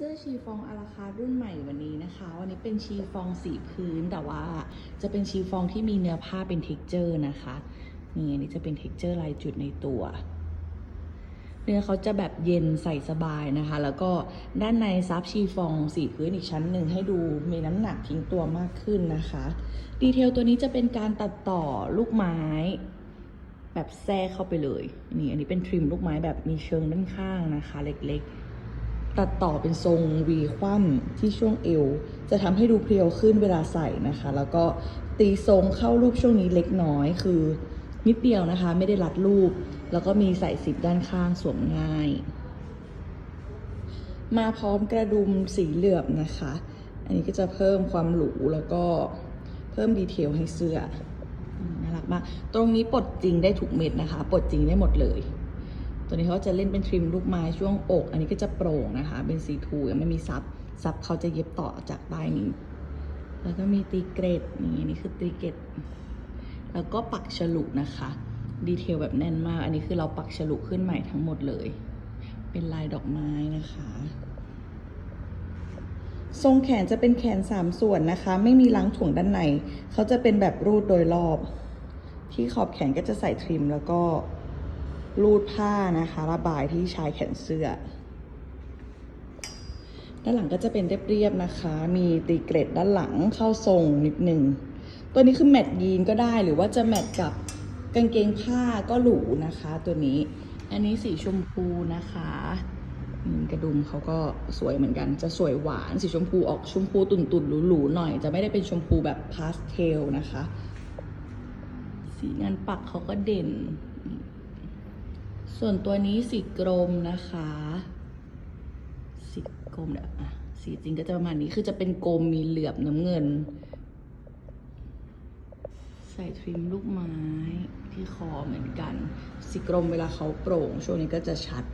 สื้อชีฟองอาราคารุ่นใหม่วันนี้นะคะ วันนี้เป็นชีฟองสีพื้นแต่ว่าจะเป็นชีฟองที่มีเนื้อผ้าเป็นเท็กเจอร์นะคะนี่อันนี้จะเป็นเท็กเจอร์ลายจุดในตัว เนื้อเขาจะแบบเย็นใส่สบายนะคะ แล้วก็ด้านในซับชีฟองสีพื้นอีกชั้นหนึ่งให้ดูมีน้ำหนักทิ้งตัวมากขึ้นนะคะ ดีเทลตัวนี้จะเป็นการตัดต่อลูกไม้ แบบแทรกเข้าไปเลยนี่อันนี้เป็นทริมลูกไม้แบบมีเชิงด้านข้างนะคะ เล็กๆ ตัดต่อเป็นทรงวีคว่ำที่ช่วงเอว จะทำให้ดูเพรียวขึ้นเวลาใส่นะคะ แล้วก็ตีทรงเข้ารูปช่วงนี้เล็กน้อยคือนิดเดียวนะคะ ไม่ได้รัดรูป แล้วก็มีใส่ซิปด้านข้างสวมง่าย มาพร้อมกระดุมสีเหลือบนะคะ อันนี้ก็จะเพิ่มความหรูแล้วก็เพิ่มดีเทลให้เสื้อน่ารักมาก ตรงนี้ปลดจริงได้ทุกเม็ดนะคะปลดจริงได้หมดเลย ตัวนี้เขาจะเล่นเป็นทริมลูกไม้ช่วงอก อันนี้ก็จะโปร่งนะคะ เป็นสีทูยังไม่มีซับ ซับเขาจะเย็บต่อจากใต้นี้ แล้วก็มีตีเกรดนี่นี่คือตีเกรดแล้วก็ปักฉลุนะคะ ดีเทลแบบแน่นมาก อันนี้คือเราปักฉลุขึ้นใหม่ทั้งหมดเลย เป็นลายดอกไม้นะคะ ทรงแขนจะเป็นแขนสามส่วนนะคะ ไม่มีล้างถ่วงด้านใน เขาจะเป็นแบบรูดโดยรอบ ที่ขอบแขนก็จะใส่ทริมแล้วก็ รูดผ้านะคะ ระบายที่ชายแขนเสื้อ ด้านหลังก็จะเป็นเรียบๆนะคะ มีตีเกรดด้านหลังเข้าทรงนิดหนึ่ง ตัวนี้คือแมทยีนก็ได้หรือว่าจะแมทกับกางเกงผ้าก็หรูนะคะ ตัวนี้ อันนี้สีชมพูนะคะกระดุมเขาก็สวยเหมือนกัน จะสวยหวานสีชมพูออกชมพูตุ่นๆหรูๆหน่อย จะไม่ได้เป็นชมพูแบบพาสเทลนะคะ สีงานปักเขาก็เด่น ส่วนตัวนี้สีกรมนะคะ สีกรมเนี่ยอะสีจริงก็จะประมาณนี้คือจะเป็นกรมมีเหลือบน้ำเงิน ใส่ทริมลูกไม้ที่คอเหมือนกัน สีกรมเวลาเขาโปร่ง ช่วงนี้ก็จะชัด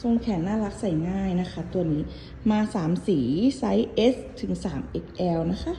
ทรงแขนน่ารักใส่ง่ายนะคะ ตัวนี้มา 3 สีไซส์ S ถึง 3 XL นะคะ